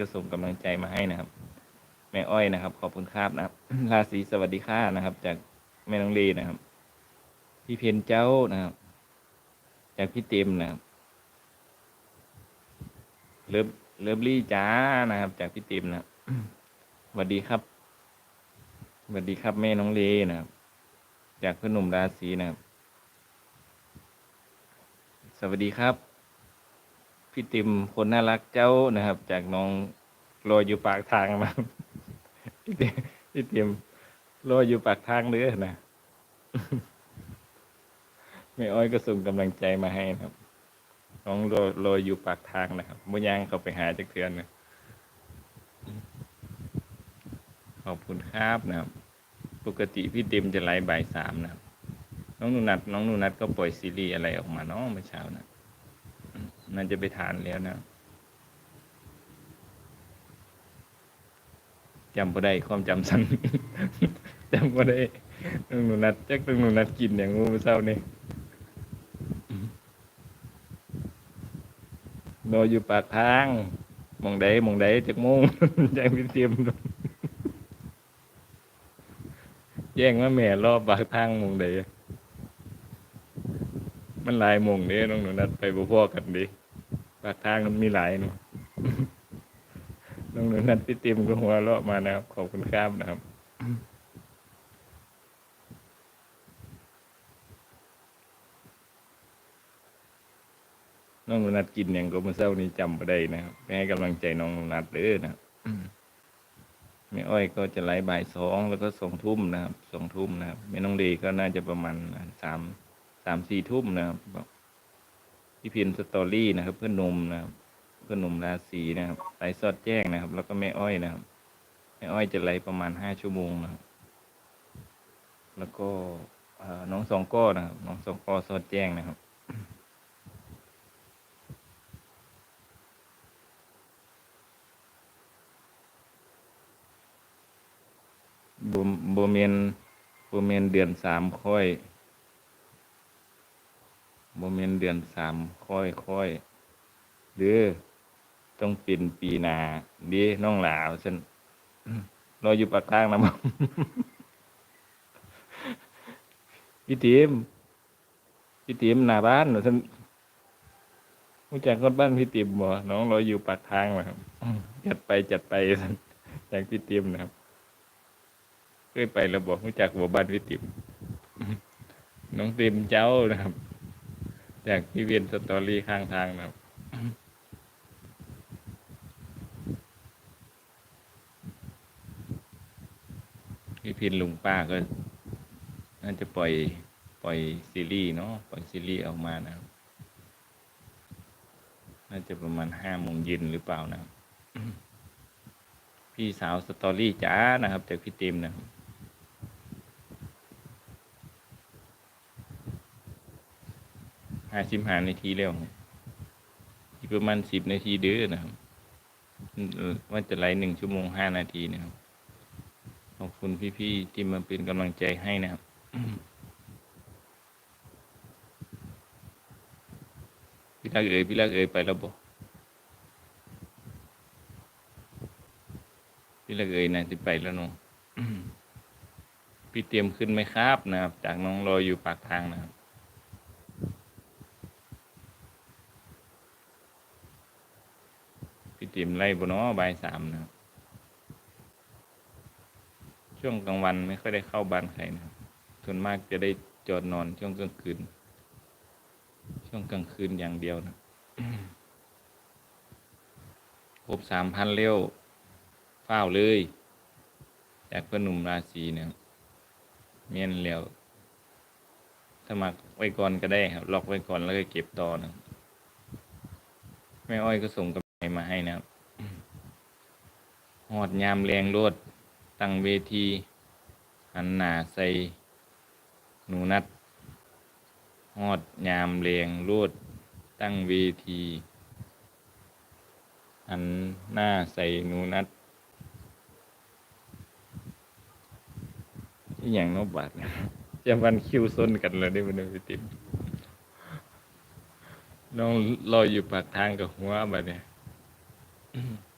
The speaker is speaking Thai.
ก็ส่งกำลังใจมาให้นะครับ แม่อ้อยนะครับ ขอบคุณครับนะครับราศีสวัสดีค่ะนะครับ จากแม่น้องลีนะครับ พี่เพนเจ้านะครับ จากพี่เต็มนะครับเลิฟเลิฟลี่จ้านะครับ จากพี่เต็มนะสวัสดีครับสวัสดีครับแม่น้องเลนะครับ จากเพื่อนหนุ่มราศีนะครับ สวัสดีครับ พี่ติมคนน่ารักเจ้านะครับ จากน้องรออยู่ปากทางมาพี่ติมรออยู่ปากทางเด้อนะแม่อ้อยก็ส่งกำลังใจมาให้นะครับ น้องรอรออยู่ปากทางนะครับมื่ย่างเขาไปหาจากเทือนนะขอบคุณครับนะครับ ปกติพี่ติมจะไลฟ์บ่ายสามนะครับน้องนูนัดน้องนูนัดก็ปล่อยซีรีส์อะไรออกมาเนาะเมื่อเช้านะ น่าจะไปทานแล้วนะจำบ่ได้ความจำสั้นจำบ่ได้น้องหนูนัดจักน้องหนูนัดกินอย่างงูเมื่อเช้านี่รออยู่ปากทางมองใดหมองใดจักโมงแจ้งพี่เตรียมแย่งว่าแม่รอบปากทางมองใดมันลายมงเด้น้องหนูนัดไปบ่พอกันดิากทางมันมีหลายเนาะน้องหนูนัดพี่ติมก็หัวเราะมานะครับ ขอบคุณครับนะครับน้องหนูนัดกินอย่างก็เมื่อเช้านี้จำไ่ได้นะครับไปให้กำลังใจน้องหนูนัดเด้อนะครับแม่อ้อยก็จะไลฟ์บ่ายสองแล้วก็สองทุ่มนะครับสองทุ่มนะครับแม่น้องเดก็น่าจะประมาณสามสามสี่ทุ่มนะครับ พี่พินสตอรี่นะครับ เพื่อนหนมนะครับ เพื่อนหนุ่มราศีนะครับไลฟ์สดแจ้งนะครับ แล้วก็แม่อ้อยนะครับแม่อ้อยจะไลฟ์ประมาณห้าชั่วโมงนะครับ แล้วก็น้องสองก้อนะครับ น้องสองก้อสดแจ้งนะครับบโบเมนโบเมนเดือนสามค่อย โบเมนต์เดือนสามค่อยค่อยหรือต้องเป็นปีนาดีน้องหลาวฉันรออยู่ปากทางนะมั้งพี่ติมพี่ติมหน้าบ้านเหรอท่านรู้จักคนบ้านพี่ติมบ่น้องเรออยู่ปากทางนะครับจัดไปจัดไปท่นจากพี่ติมนะครับเคยไปแล้วบอกรู้จักบัวบ้านพี่ติมน้องติมเจ้านะครับ จากพี่เวียนสตอรี่ข้างทางนะครับพี่พินลุงป้าก็น่าจะปล่อยปล่อยซีรีส์เนาะปล่อยซีรีส์ออกมานะครับน่าจะประมาณห้าโมงเย็นหรือเปล่านะพี่สาวสตอรี่จ้านะครับ จากพี่ติมนะครับ ห้าสิบห้านาทีแล้วอีกประมาณสิบนาทีเด้อนะครับว่าจะไหลหนึ่งชั่วโมงห้านาทีนะครับ ขอบคุณพี่ๆที่มาเป็นกำลังใจให้นะครับพี่ลักเอ๋ยพี่ลักเอ๋ยไปแล้วบอกพี่ลักเอ๋ยนะที่ไปแล้วเนาะพี่เตรียมขึ้นไหมครับนะครับ จากน้องรออยู่ปากทางนะครับ พี่ ติมไล่บนน้อบายสามนะครับ ช่วงกลางวันไม่ค่อยได้เข้าบ้านใครนะครับส่วนมากจะได้จอดนอนช่วงกลางคืน ช่วงกลางคืนอย่างเดียวนะครบสามพันเร็วเฝ้าเลยจากเพื่อนหนุ่มราศีเนี่ยเมียนเร็วสมัครไว้ก่อนก็ได้ครับ ล็อกไว้ก่อนแล้วก็เก็บต่อนะแม่อ้อยก็ส่งกำลังใจ มาให้นะครับหอดยามแรงโลดตั้งเวทีหันหนาใส่หนูนัดหอดยามแรงโลดตั้งเวทีหันหน้าใส่หนูนัดอหย่างนบาดจะวันคิวซนกันเลยได้บนพิติมน้องรออยู่ปากทางกับหัวแบบเนี้ย Mm-hmm.